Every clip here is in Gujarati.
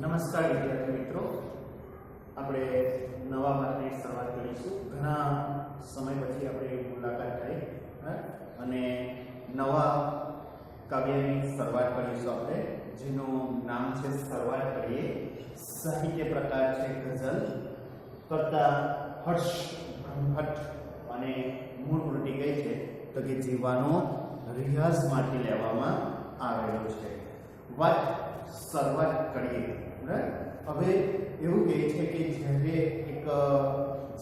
નમસ્કાર વિદ્યાર્થી મિત્રો. આપણે નવા પાઠની શરૂઆત કરીશું. ઘણા સમય પછી આપણે મુલાકાત થઈ? અને નવા કાવ્યની શરૂઆત કરીશું આપણે, જેનું નામ છે શરૂઆત કરીએ. સાહિત્ય પ્રકાર છે ગઝલ કરતા હર્ષ બ્રહ્મભટ્ટ અને મૂળ કૃતિ કઈ છે તો કે જીવાનો રિયાઝમાંથી લેવામાં આવેલો છે. વાત શરૂઆત કરીએ. હવે એવું કહે છે કે જ્યારે એક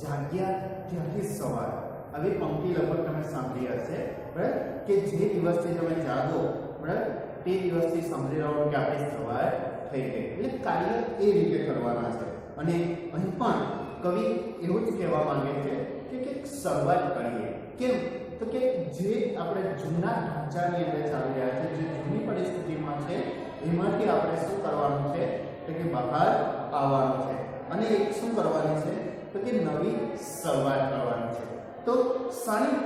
જાગ્યા ત્યારે સવાર. આવી પંક્તિ લગભગ તમે સાંભળી હશે. બરાબર? કે જે દિવસથી તમે જાગો, બરાબર? તે દિવસથી સમજી રહ્યો કે આપણે સવાર થઈ ગઈ. એટલે કાર્ય એ રીતે કરવાના છે. અને અહીં પણ કવિ એવું જ કહેવા માંગે છે કે કંઈક શરૂઆત કરીએ. કેમ? તો કે જે આપણે જૂના ઢાંચાની અંદર ચાલી રહ્યા છે, જે જૂની પરિસ્થિતિમાં છે, એમાંથી આપણે શું કરવાનું છે? તો કે બહાર આવવાનું છે. અને એક શું કરવાની છે? તો કે નવી શરૂઆત કરવાની છે. તો શાની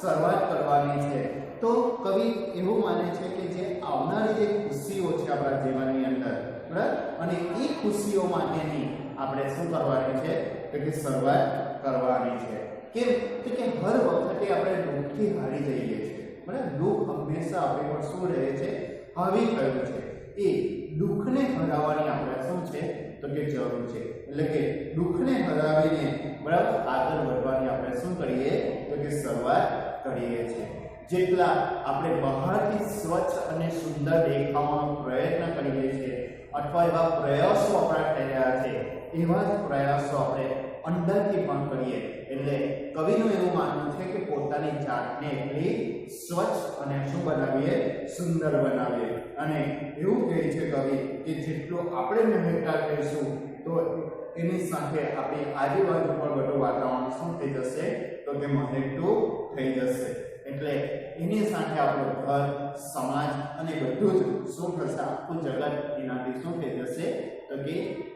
શરૂઆત કરવાની છે. તો કવિ એવું માને છે કે જે આવનારી જે ખુશીઓ છે આપણા જીવનની અંદર, બરાબર? અને એ ખુશીઓ માટેની આપણે શું કરવાની છે? તો કે શરૂઆત કરવાની છે. કેમ? તો કે હર વખતે આપણે દુઃખથી હારી જઈએ છીએ, બરાબર? દુઃખ હંમેશા આપણી પર શું રહે છે? હાવી થયું છે. એ દુઃખને હરાવવાની આપણે શું છે, તો કે જરૂર છે. એટલે કે દુઃખને હરાવીને બરાબર આગળ વધવાની આપણે શું કરીએ? તો કે શરૂઆત કરીએ છીએ. જેટલા આપણે બહારથી સ્વચ્છ અને સુંદર દેખાવાનો પ્રયત્ન કરીએ છીએ, અથવા એવા પ્રયાસો આપણા થઈ રહ્યા છે, એવા જ પ્રયાસો આપણે અંદરથી પણ કરીએ. એટલે કવિનું એવું માનવું છે કે પોતાની જાતને એટલી સ્વચ્છ અને શું બનાવીએ? સુંદર બનાવીએ. અને એવું કહે છે કવિ કે જેટલું આપણે મહેનત કરીશું, તો એની સાથે આપણી આજુબાજુ પર બધું વાતાવરણ શું થઈ જશે? તો કે મહેકતું થઈ જશે. એટલે એની સાથે આપણું ઘર, સમાજ અને બધું જ શું થશે? આખું જગત એનાથી શું થઈ જશે? તો કે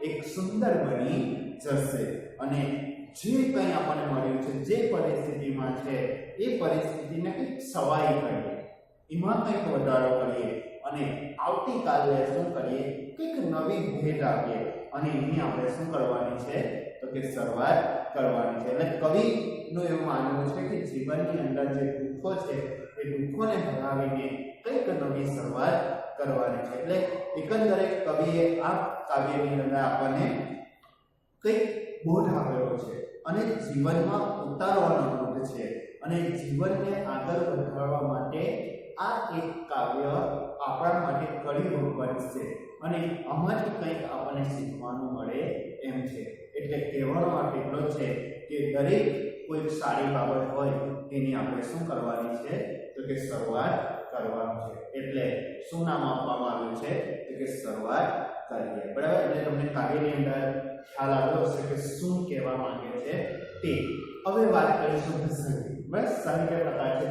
એક સુંદર બની જશે. અને જે કંઈ આપણને મળ્યું છે, જે પરિસ્થિતિમાં છે, એ પરિસ્થિતિને કંઈક સવાઈ કરીએ. એમાં કંઈક વધારો કરીએ. અને આવતીકાલે શું કરીએ? કંઈક નવી ભેટ આપીએ. અને એની આપણે શું કરવાની છે? તો કે શરૂઆત કરવાની છે. એટલે કવિનું એવું માનવું છે કે જીવનની અંદર જે દુઃખો છે, એ દુઃખોને હરાવીને કંઈક નવી શરૂઆત કરવાની છે. એટલે એકંદરે કવિએ આ કાવ્યની અંદર આપણને કંઈક બોધ આપેલો છે. અને જીવનમાં ઉતારવાનો બોધ છે. અને જીવનને આગળ વધારવા માટે આ એક કાવ્ય આપણા માટે કડી બનશે અને આમાંથી કંઈક આપણને શીખવાનું મળે એમ છે. એટલે કહેવાનો માટે એટલો છે કે દરેક કોઈ સારી બાબત હોય તેની આપણે શું કરવાની છે? તો કે શરૂઆત કરવાનું છે. એટલે શું નામ આપવામાં આવ્યું છે? તો કે શરૂઆત કરીએ. બરાબર? એટલે તમને કાવ્યની અંદર ખ્યાલ આવ્યો હશે કે શું કહેવા માંગે છે તે. હવે વાત કરીશું ગઝલની બસ સાહિત્ય પ્રકાર છે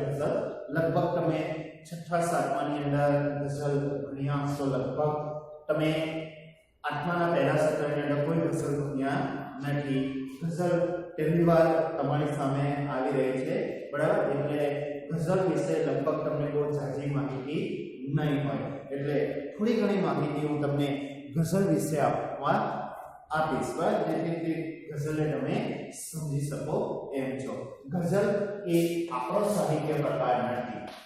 લગભગ તમે છઠ્ઠા સાતમાની અંદર ગઝલ ભણ્યા હશો લગભગ તમે આઠમાના પહેલા સત્રની અંદર કોઈ ગઝલ ભણ્યા નથી. ગઝલ પહેલી વાર તમારી સામે આવી રહી છે. બરાબર? એટલે ગઝલ વિશે લગભગ તમને બહુ ઝાઝી માહિતી નહીં હોય. એટલે થોડી ઘણી માહિતી હું તમને ગઝલ વિશે આપવા આપીશ. બરાબર? જેથી રીતે ગઝલને તમે સમજી શકો એમ છો. ગઝલ એ આપણો સાહિત્ય પ્રકાર નથી.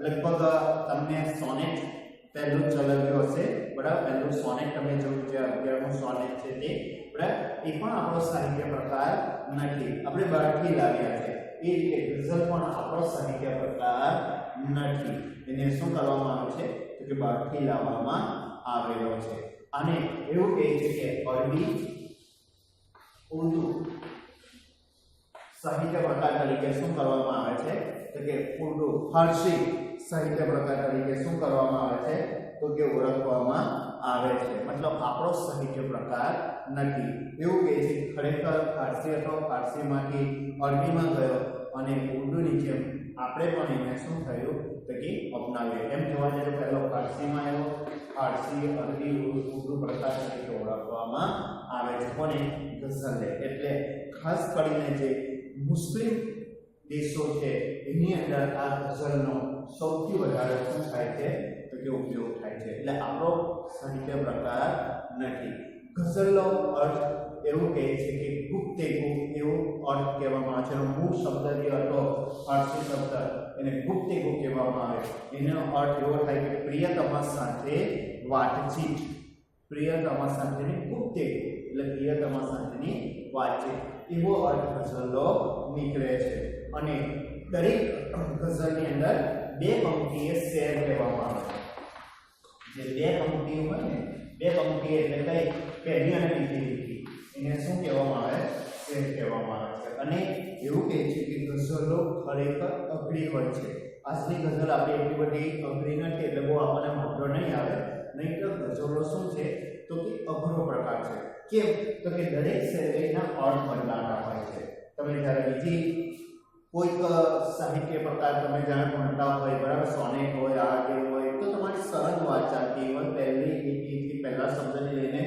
લગભગ તમને સોનેટ પહેલું ચલાવ્યું હશે. બરાબર? પહેલું સોનેટ તમે જોયું છે અગિયારમું સોનેટ છે તે. બરાબર? એ પણ આપણો સાહિત્ય પ્રકાર નથી. આપણે બહારથી લાવ્યા છે. એ રીતે ગઝલ પણ આપણો સાહિત્ય પ્રકાર નથી. એને શું કરવામાં આવે છે? તો કે બહારથી લાવવામાં આવેલો છે. અને એવું કહે છે કે અરબી ઉર્દુ સાહિત્ય પ્રકાર તરીકે શું કરવામાં આવે છે? તો કે ઉર્દુ, ફારસી. સાહિત્ય પ્રકાર તરીકે શું કરવામાં આવે છે? તો કે ઓળખવામાં આવે છે. મતલબ આપણો સાહિત્ય પ્રકાર નથી. એવું કહે છે, ખરેખર ફારસી હતો ફારસીમાંથી અરબીમાં ગયો અને ઉર્દુની જેમ આપણે પણ એને શું થયું? તો કે અપનાવીએ એમ જોવા જઈએ તો પહેલો ફારસીમાં આવ્યો. ફારસી અરબી ઉર્દુ પ્રકાર તરીકે ઓળખવામાં આવે છે. કોને? ગઝલને એટલે ખાસ કરીને જે મુસ્લિમ દેશો છે એની અંદર આ ગઝલનો સૌથી વધારે શું થાય છે તો કે ઉપયોગ થાય છે. એટલે આપણો સાહિત્ય પ્રકાર નથી. ગઝલનો અર્થ એવું કહે છે કે ગુપ્તે ગુપ્ત એવો અર્થ કહેવામાં આવે છે. એનો મૂળ શબ્દ જે હતો ફારસી શબ્દ. એને ગુપ્તે ગુપ્ત કહેવામાં આવે. એનો અર્થ એવો થાય કે પ્રિયતમા સાથે વાતચીત. પ્રિયતમા સાથેની ગુપ્તે એટલે પ્રિયતમા સાથેની વાતચીત. એવો અર્થ ગઝલનો નીકળે છે. અને દરેક ગઝલની અંદર બે પંક્તિએ શેર કહેવામાં આવે જે બે પંક્તિઓ હોય ને, બે પંક્તિ એટલે કઈ પહેલી અને બીજી લીટી. એને શું કહેવામાં આવે? શેર કહેવામાં આવે છે. અને એવું કહે છે કે ગઝલો ખરેખર અઘરી હોય છે. આજની ગઝલ આપણે એટલી બધી અઘરી નથી, એટલે બહુ આપણને વાંધો નહીં આવે. નહીં તો ગઝલો શું છે? તો કે અઘરો પ્રકાર છે. કેમ? તો કે દરેક શૈલીના અર્થ બદલાતા હોય છે. તમે જ્યારે બીજી કોઈક સાહિત્ય પ્રકાર તમે જાણે ભણતા હોય, બરાબર? સોનેટ હોય આ કે હોય, તો તમારી સરળ વાત ચાલતી હોય પહેલી એકથી પહેલા શબ્દથી લઈને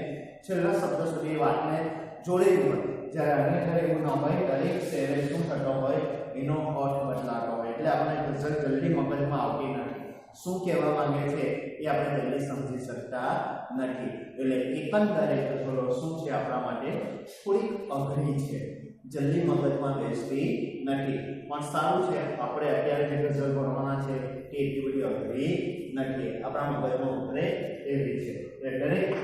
છેલ્લા શબ્દ સુધી વાતને જોડેલી હોય. જ્યારે અન્ય એવું ન હોય, દરેક શહેરે શું થતો હોય, એનો અર્થ બદલાતો હોય. એટલે આપણે ગઝલ જલ્દી મગજમાં આવતી નથી. શું કહેવા માંગે છે એ આપણે જલ્દી સમજી શકતા નથી. એટલે એકંદરે ગઝલો શું છે આપણા માટે? થોડીક અઘરી છે. જલ્દી મગજમાં બેસતી નથી. પણ સારું છે, આપણે અત્યારે જે રિઝલ્ટ ભણવાના છે, એ એટલી બધી અઘરી નથી. આપણા મગજમાં ઉતરે એવી છે. એટલે દરેક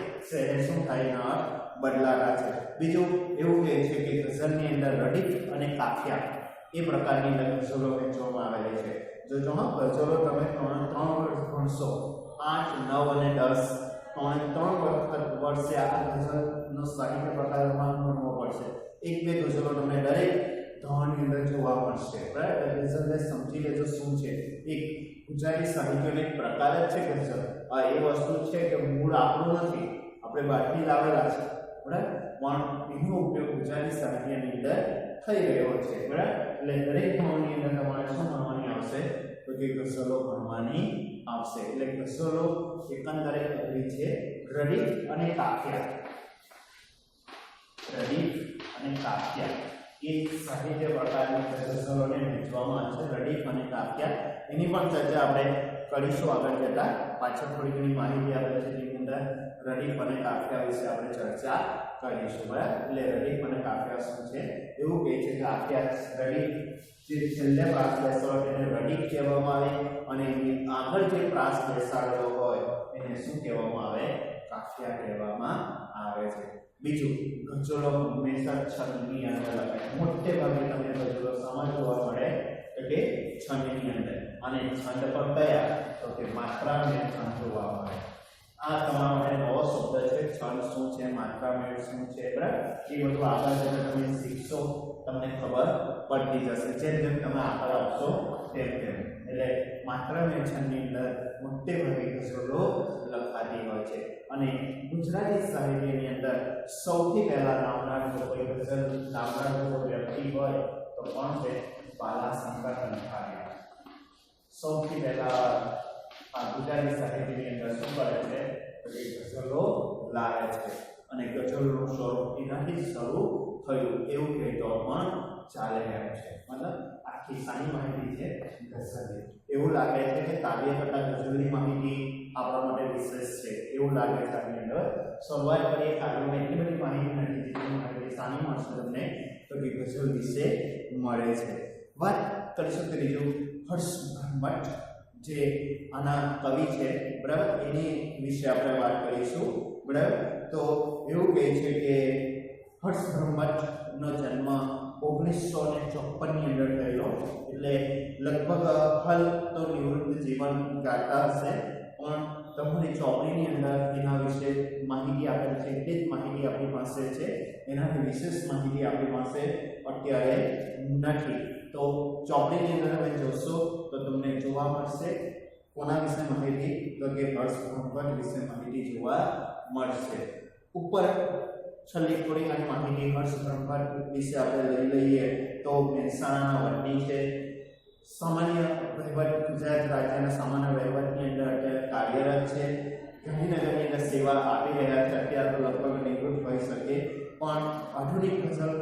શું થાય ના બદલાતા છે. બીજું એવું કહે છે કે ગઝલની અંદર રડીફ અને કાફિયા એ પ્રકારની અંદર ગઝલો વહેંચવામાં આવેલી છે. જો જો ગઝલો તમે ત્રણ ત્રણ વર્ષ ભણશો, આઠ, નવ અને દસ ત્રણે ત્રણ વખત વર્ષે આ ગઝલનો સાહિત્ય પ્રકાર તમારે ભણવો પડશે. એક, બે ગઝલો તમને દરેક ધોરણની અંદર જોવા મળશે બરાબર સર સમજી લેજો શું છે. એક, ગુજરાતી સાહિત્યનો એક પ્રકાર જ છે ગઝલ આ એ વસ્તુ છે કે મૂળ આપણું નથી, આપણે બહારથી લાવેલા છે બરાબર પણ એનો ઉપયોગ ગુજરાતી સાહિત્યની અંદર થઈ રહ્યો છે બરાબર એટલે દરેક ધોરણની અંદર તમારે શું ભણવાની આવશે? તો કે ગઝલો ભણવાની આવશે. એટલે ગઝલો એકંદરે અઘરી છે, રડી અને કાફિયા રડીફ અને કાફિયા એ સાહિત્ય પ્રકારની ગઝલોને વહેંચવામાં આવે છે રડીફ અને કાફિયા એની પણ ચર્ચા આપણે કરીશું આગળ જતા. પાછળ થોડી ઘણી માહિતી આપે છે જેની અંદર રડીફ અને કાફિયા વિશે આપણે ચર્ચા કરીશું. બરાબર? એટલે રડીફ અને કાફિયા શું છે? એવું કહે છે કે કાફિયા રડીફ જે છેલ્લે પ્રાસ બેસાડો તેને રડીફ કહેવામાં આવે અને એની આગળ જે પ્રાસ બેસાડેલો હોય એને શું કહેવામાં આવે? કાફિયા કહેવામાં આવે છે. બીજું ગઝલો હંમેશા છંદની અંદર લખાય. મોટે ભાગે તમને ગઝલો જોવા મળે કે છંદની અંદર. અને છંદ પણ કયા? તો કે માત્રા અને છંદ જોવા મળે. આ તમારા માટે નવો શબ્દ છે ક્ષણ શું છે, માત્રા મેળ શું છે, બરાબર? એ બધું આગળ જઈને તમે શીખશો, તમને ખબર પડતી જશે. જેમ જેમ તમે આગળ આવશો, તેમ તેમ. એટલે માત્ર મેન્શનની અંદર મોટે ભાગે ગઝલો લખાતી હોય છે. અને ગુજરાતી સાહિત્યની અંદર સૌથી પહેલા નામદાર જો કોઈ ગઝલ નામદાર જો કોઈ વ્યક્તિ હોય, તો કોણ છે? બાલાશંકર લખાવ્યા સૌથી પહેલા આ ગુજરાતી સાહિત્યની અંદર શું કરે છે? તો ગઝલો લાવે છે. અને ગઝલનું સ્વરૂપ એનાથી શરૂ થયું. એવું કહેતો પણ ચાલે એમ છે. મતલબ આખી સારી માહિતી છે ગઝલની એવું લાગે છે કે કાવ્ય કરતાં ગઝલની માહિતી આપણા માટે વિશેષ છે. એવું લાગે છે આની અંદર. શરૂઆત કરીએ કાવ્યમાં એટલી બધી માહિતી નથી જેટલી માહિતી સાની મળશે તમને તો કે ગઝલ વિશે મળે છે. વાત કરીશું ત્રીજું હર્ષ ભટ્ટ જે આના કવિ છે, બરાબર? એની વિશે આપણે વાત કરીશું, બરાબર? તો એવું કહે છે કે હર્ષ બ્રહ્મભટ્ટનો જન્મ ઓગણીસો ને ચોપનની અંદર થયેલો. એટલે લગભગ હાલ તો નિવૃત્ત જીવન ગાતા હશે, પણ તમારી ચોપડીની અંદર એના વિશે માહિતી આપેલી છે એટલી જ માહિતી આપણી પાસે છે. એનાથી વિશેષ માહિતી આપણી પાસે અત્યારે નથી. તો ચોપડીની અંદર તમે જોશો, તો તમને જોવા મળશે. કોના વિશે માહિતી? તો કે હર્ષ બ્રહ્મભટ્ટ વિશે માહિતી જોવા મળશે. ઉપર છેલ્લી થોડી ઘણી માહિતી હર્ષ બ્રહ્મભટ્ટ વિશે આપણે લઈ લઈએ. તો મહેસાણાના વડની છે. સામાન્ય વહીવટ ગુજરાત રાજ્યના સામાન્ય વહીવટની અંદર કાર્યરત છે. ગાંધીનગરની અંદર સેવા આપી રહ્યા છે. અત્યારે તો લગભગ નિવૃત્ત હોઈ શકે. પણ આધુનિક ગઝલ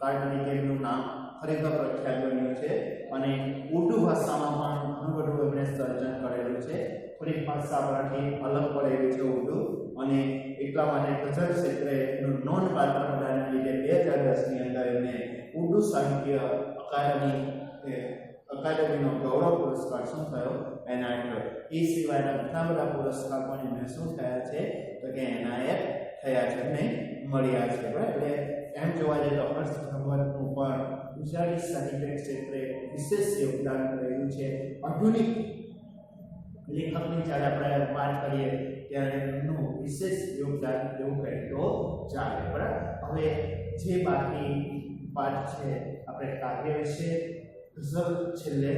કાર તરીકે નામ ખરેખર પ્રખ્યાત બન્યું છે અને ઉર્દુ ભાષામાં પણ ઘણું બધું એમણે સર્જન કરેલું છે. થોડીક ભાષા પરથી અલગ પડેલી છે ઉર્દુ અને એટલા માટે ગઝલ ક્ષેત્રેનું નોંધપાત્ર પ્રદાન લીધે બે હજાર દસની અંદર એમને ઉર્દુ સાહિત્ય અકાદમી અકાદમીનો ગૌરવ પુરસ્કાર શું થયો? એનાયત એ સિવાયના ઘણા બધા પુરસ્કાર પણ એમને શું થયા છે? તો કે એનાયત થયા છે એમને મળ્યા છે. બરાબર? એટલે એમ જોવા જઈએ તો હર્ષ ભગવતનું પણ ગુજરાતી સાહિત્ય ક્ષેત્રે વિશેષ યોગદાન રહ્યું છે. આધુનિક લેખકની જ્યારે આપણે વાત કરીએ ત્યારે એમનું વિશેષ યોગદાન એવું કહીએ તો ચાલે. બરાબર હવે જે બાકી વાત છે, આપણે કાવ્ય વિશે ગઝલ છેલ્લે,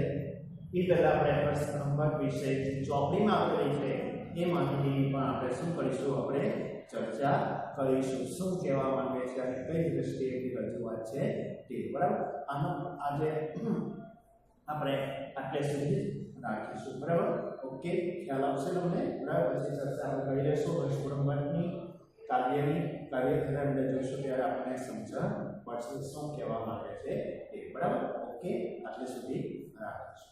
એ પહેલાં આપણે હર્ષ ભગવત વિશે, ચોપડીમાં આપેલી છે એ માહિતીમાં પણ આપણે શું કરીશું, આપણે ચર્ચા કરીશું. શું કહેવા માંગે છે અને કઈ દ્રષ્ટિએ એની રજૂઆત છે તે, બરાબર? આનો આજે આપણે આટલે સુધી રાખીશું, બરાબર? ઓકે, ખ્યાલ આવશે તમને? બરાબર, પછી ચર્ચા આપણે કરી લઈશું હર્ષ ભગવતની કાર્ય કાર્યધારા અંદર જોઈશું, ત્યારે આપણને સમજણ પડશે શું કહેવા માંગે છે તે, બરાબર? ઓકે, આટલે સુધી રાખીશું.